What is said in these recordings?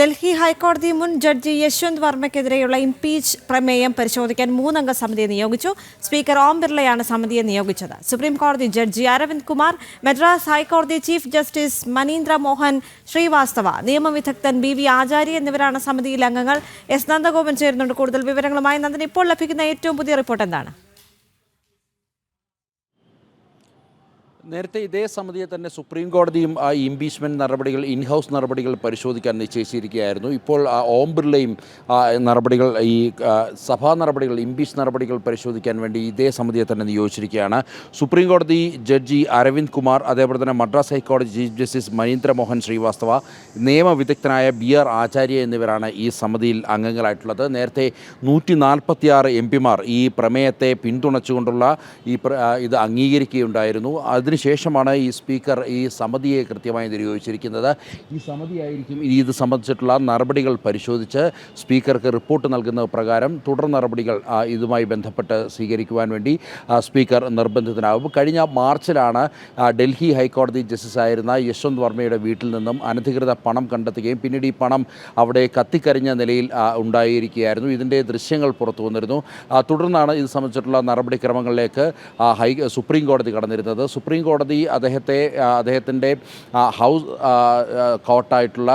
ഡൽഹി ഹൈക്കോടതി മുൻ judge Yashwant വർമ്മയ്ക്കെതിരെയുള്ള impeach പ്രമേയം പരിശോധിക്കാൻ മൂന്നംഗ സമിതിയെ നിയോഗിച്ചു. സ്പീക്കർ ഓം ബിർളയാണ് സമിതിയെ നിയോഗിച്ചത്. സുപ്രീം കോടതി ജഡ്ജി അരവിന്ദ് കുമാർ മദ്രാസ് ഹൈക്കോടതി ചീഫ് ജസ്റ്റിസ് മനീന്ദ്ര മോഹൻ ശ്രീവാസ്തവ നിയമവിദഗ്ധൻ ബി വി ആചാര്യ എന്നിവരാണ് സമിതിയിലെ അംഗങ്ങൾ. എസ് നന്ദഗോപൻ ചേരുന്നുണ്ട്. കൂടുതൽ വിവരങ്ങളുമായി നന്ദൻ. ഇപ്പോൾ ലഭിക്കുന്ന ഏറ്റവും പുതിയ റിപ്പോർട്ട് എന്താണ്? നേരത്തെ ഇതേ സമിതിയെ തന്നെ സുപ്രീം കോടതിയും ആ ഇംപീച്ച്മെന്റ് നടപടികൾ ഇൻ ഹൗസ് നടപടികൾ പരിശോധിക്കാൻ നിശ്ചയിച്ചിരിക്കുകയായിരുന്നു. ഇപ്പോൾ ആ ഓം ബിർളയും ആ നടപടികൾ ഈ സഭാ നടപടികൾ ഇംപീച്ച് നടപടികൾ പരിശോധിക്കാൻ വേണ്ടി ഇതേ സമിതിയെ തന്നെ നിയോഗിച്ചിരിക്കുകയാണ്. സുപ്രീം കോടതി ജഡ്ജി അരവിന്ദ് കുമാർ അതേപോലെ തന്നെ മദ്രാസ് ഹൈക്കോടതി ചീഫ് ജസ്റ്റിസ് മനീന്ദ്ര മോഹൻ ശ്രീവാസ്തവ നിയമവിദഗ്ധനായ ബി ആർ ആചാര്യ എന്നിവരാണ് ഈ സമിതിയിൽ അംഗങ്ങളായിട്ടുള്ളത്. നേരത്തെ നൂറ്റി നാൽപ്പത്തിയാറ് എം പിമാർ ഈ പ്രമേയത്തെ പിന്തുണച്ചുകൊണ്ടുള്ള ഈ ഇത് അംഗീകരിക്കുകയുണ്ടായിരുന്നു. അതിനുശേഷമാണ് ഈ സ്പീക്കർ ഈ സമിതിയെ കൃത്യമായി നിയോഗിച്ചിരിക്കുന്നത് ഈ സമിതിയായിരിക്കും ഇനി ഇത് സംബന്ധിച്ചിട്ടുള്ള നടപടികൾ പരിശോധിച്ച് സ്പീക്കർക്ക് റിപ്പോർട്ട് നൽകുന്ന പ്രകാരം തുടർ നടപടികൾ ഇതുമായി ബന്ധപ്പെട്ട് സ്വീകരിക്കുവാൻ വേണ്ടി സ്പീക്കർ നിർബന്ധിതനാകും. കഴിഞ്ഞ മാർച്ചിലാണ് ഡൽഹി ഹൈക്കോടതി ജസ്റ്റിസായിരുന്ന യശ്വന്ത് വർമ്മയുടെ വീട്ടിൽ നിന്നും അനധികൃത പണം കണ്ടെത്തുകയും പിന്നീട് ഈ പണം അവിടെ കത്തിക്കരിഞ്ഞ നിലയിൽ ഉണ്ടായിരിക്കുകയായിരുന്നു. ഇതിന്റെ ദൃശ്യങ്ങൾ പുറത്തു വന്നിരുന്നു. തുടർന്നാണ് ഇത് സംബന്ധിച്ചിട്ടുള്ള നടപടിക്രമങ്ങളിലേക്ക് ഹൈ സുപ്രീം കോടതി കടന്നിരുന്നത്. സുപ്രീം കോടതി അദ്ദേഹത്തെ അദ്ദേഹത്തിന്റെ ഹൗസ് കോർട്ടായിട്ടുള്ള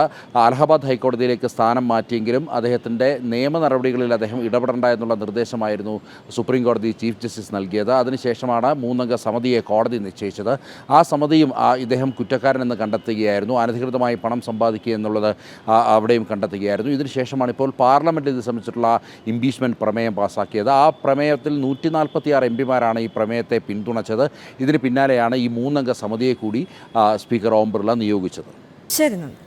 അലഹബാദ് ഹൈക്കോടതിയിലേക്ക് സ്ഥാനം മാറ്റിയെങ്കിലും അദ്ദേഹത്തിന്റെ നിയമ നടപടികളിൽ അദ്ദേഹം ഇടപെടേണ്ട എന്നുള്ള നിർദ്ദേശമായിരുന്നു സുപ്രീം കോടതി ചീഫ് ജസ്റ്റിസ് നൽകിയത്. അതിനുശേഷമാണ് മൂന്നംഗ സമിതിയെ കോടതി നിശ്ചയിച്ചത്. ആ സമിതിയും ഇദ്ദേഹം കുറ്റക്കാരനെന്ന് കണ്ടെത്തുകയായിരുന്നു. അനധികൃതമായി പണം സമ്പാദിക്കുക എന്നുള്ളത് അവിടെയും കണ്ടെത്തുകയായിരുന്നു. ഇതിനുശേഷമാണ് ഇപ്പോൾ പാർലമെന്റ് ഇത് സംബന്ധിച്ചിട്ടുള്ള ഇംപീച്ച്മെന്റ് പ്രമേയം പാസ്സാക്കിയത് ആ പ്രമേയത്തിൽ നൂറ്റി നാൽപ്പത്തി ആറ് എം പിമാരാണ് ഈ പ്രമേയത്തെ പിന്തുണച്ചത്. ഇതിന് പിന്നാലെയാണ് ഈ മൂന്നംഗ സമിതിയെ കൂടി സ്പീക്കർ ഓം ബിർള നിയോഗിച്ചത്. ശരി നന്ദൻ